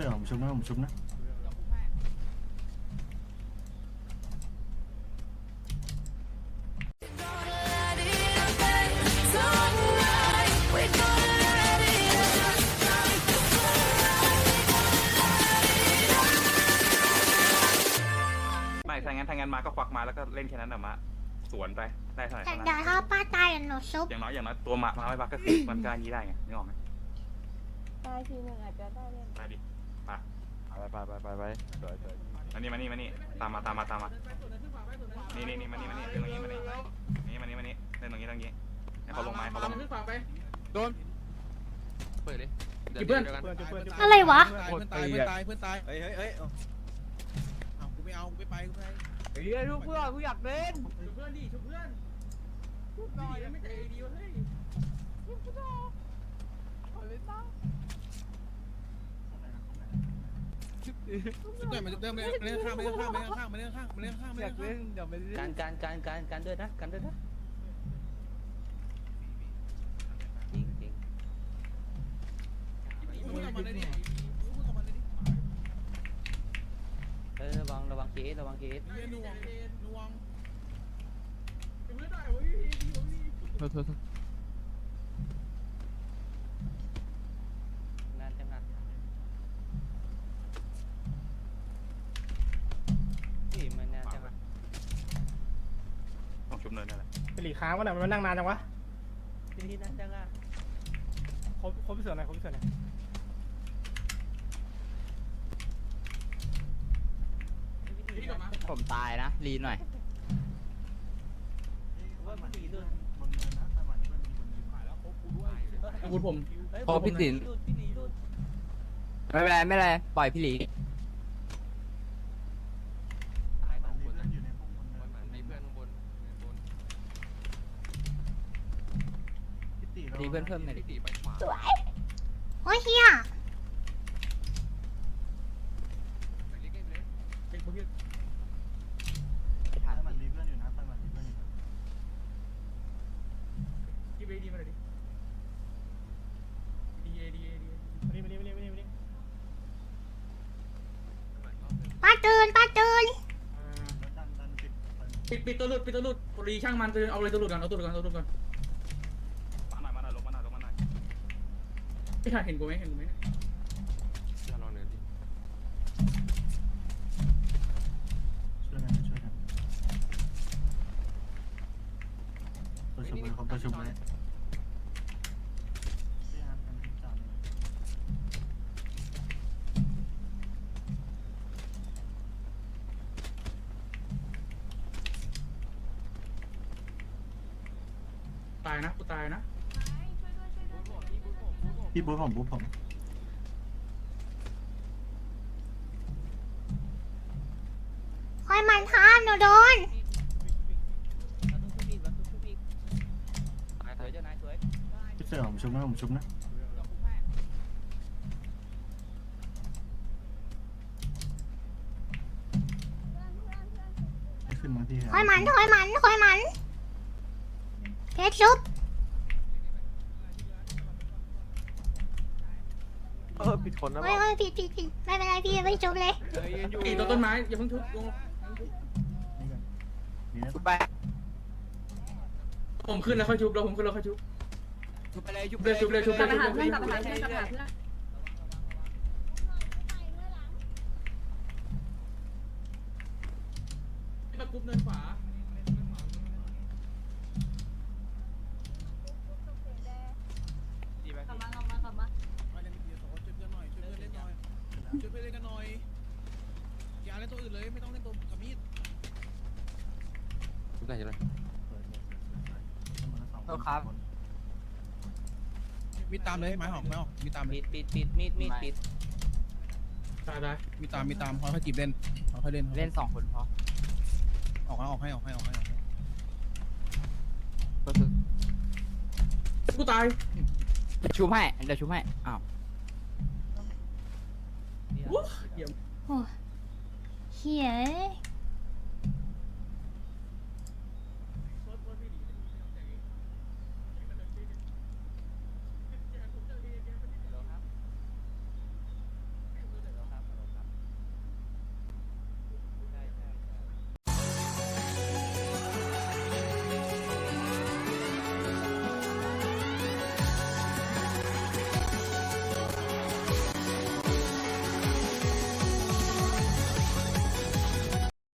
สื้อผมชุบนะผมชุบนะไม่ถ้างั้นถ้างั้นมาก็ควักมาแล้วก็เล่นแค่นั้นอะมาสวนไปได้เท่าไหร่แต่เท่านั้นเดี๋ยวถ้าป้าตายเดี๋ยวหนูซุปอย่างน้อยอย่างน้อยตัวมามาไม่บักก็คือ มันการยี้ได้ไงนึกออกไหมได้ทีหนึ่งอาจจะได้เล่นไปดิ มา ไปไปไปไปไปสวยสวยมานี่มานี่มานี่ตามมาตามมาตามมา นี่นี่นี่มานี่มานี่เล่นตรงนี้มานี่นี่มานี่มานี่เล่นตรงนี้ตรงนี้ให้เขาลงไม้เขาลงขึ้นฝั่งไปโดนเปิดดิกี่เพื่อนอะไรวะ เพื่อนตายเพื่อนตายเพื่อนตายเฮ้ยเฮ้ยเฮ้ยเอากูไม่เอากูไม่ไปกูไม่ไปเฮ้ยลูกเพื่อนกูอยากเล่นชุบเพื่อนดิชุบเพื่อนชุบหน่อยไม่ใจดีวะเฮ้ย ชุบหน่อยมันเดิมเลยเล่นข้างมาเล่นข้างมาเล่นข้างมาเล่นข้างมาเล่นข้างมาอเล่ยานกข้าเล่นเดี๋ยวไปเล่การการการการการด้วยนะการด้วยนะจริงจริงมาเลยดิพูดออกมาเลยดิเออระวังระวังเคสระวังเคสเรียนนวงนวงเพื่อนหน่อยเว้ยดีวะพี่โทษโทษโทษ นานจังนะนี่มันนานจังนะ ต้องชุบเนิน นั่นแหละไปหลีกค้างวะเนี่ยมันนั่งนานจังวะที่นานจังอะครบครบพิเศษหน่อยครบพิเศษหน่อยพี่กลับมาผมตายนะรีหน่อย ว่ามันดีด้วยบนเนินนะแต่หมันเพื่อนมีบนเนินอาวุธผมพอพี่สินไม่เป็นไรไม่เป็นไรปล่อยพี่หลี มันมีเพื่อนอยู่ในพวกบนเนิน มีเพื่อนข้างบนบน พี่ตีเรารีเพื่อนเพิ่มหน่อยดิตีไปขวาโอ้ยเฮียไปเล่นเล่นเล่นเป็นพวกพี่ไม่ทันแต่หมันมีเพื่อนอยู่นะแต่หมันมีเพื่อนอยู่นะที่เวดีมาหน่อยดิดีเอดีเอดีมานี่มานี่มานี่มานี่มานี่ป้าตื่นป้าตื่นแล้วดันดันปิดไปปิดปิดตัวหลุดปิดตัวหลุดรีช่างมันเอาเลยตัวหลุดก่อนเอาตัวหลุดก่อนเอาตัวหลุดก่อนมาหน่อยมาหน่อยลงมาหน่อยลงมาหน่อย พี่ถ่ายเห็นกูไหมเห็นกูไหมลองเดินดิช่วยกันช่วยกันตัวชุบเลยครับตัวชุบเลยพี่อาร์ตกันจับเลยตายนะกูตายนะ พี่บุ๊คผมบุ๊คผมคอยมันท้าหนูโดนเราต้องชุบอีกเราต้องชุบอีกตายสตาวยยเจ้านายสวยพี่เสื้อผมชุบนะผมชุบนะให้ขึ้นมาที่คอยมันคอยมันคอยมัน เพชรซุป เออปิดคนนะเฮ้ยเฮ้ยผิดผิดผิดไม่เป็นไรพี่ไม่ซุปเลยอีตัวต้นไม้อย่าเพิ่งทุบลงนี่นะชุบไปผมขึ้นแล้วค่อยชุบแล้วผมขึ้นแล้วค่อยชุบชุบไปเลยชุบเลยชุบเลยชุบเลยชุบเลยชุบเลย กลับมาหาเพื่อนกลับมาหาเพื่อน มากรุ๊ปเนินขวา ดีไป กลับมากลับมากลับมา ช่วยเพื่อนหน่อยช่วยเพื่อนเล่นหน่อยช่วยเพื่อนเล่นกันหน่อยอย่าเล่นตัวอื่นเลยไม่ต้องเล่นตัวกับมีด ชุบ ได้ยังไงมีตามเลยไม้หอมไม้หอมมีตามเลปิยดปิดปิดมีดมีดปิดตายตายมีตามมีตามค่อยๆจีบเล่นค่อยเล่นเล่นสองคนพอออกให้ออกให้ออกให้ออกให้ออกให้โทษโทษกูตายชุบให้เดี๋ยวชุบให้อ้าวเหี้ยโอ้เฮีย